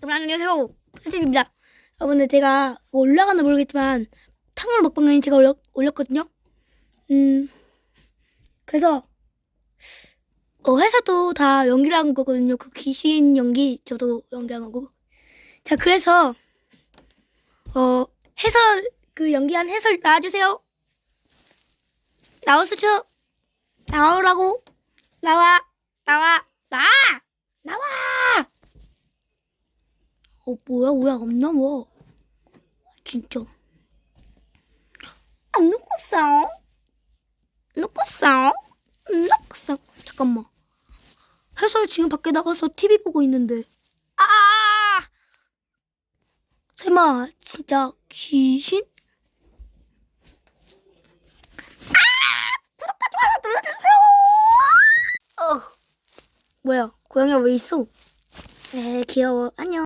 여러분 안녕하세요. 푸스팀입니다. 여러분들 제가 뭐 올라가나 모르겠지만 탕후루 먹방은 제가 올렸, 올렸거든요. 음 그래서 어, 회사도 다 연기를 한 거거든요. 그 귀신 연기 저도 연기한 거고. 자 그래서 어 해설 그 연기한 해설 나와주세요. 나오수죠? 나오라고 나와 나 나와. 어 뭐야 왜안 나와? 진짜 안 녹았어? 녹았어? 녹았어? 잠깐만 해설 지금 밖에 나가서 TV 보고 있는데 아 세마 진짜 귀신? 아어 뭐야 고양이가 왜 있어? 에 귀여워 안녕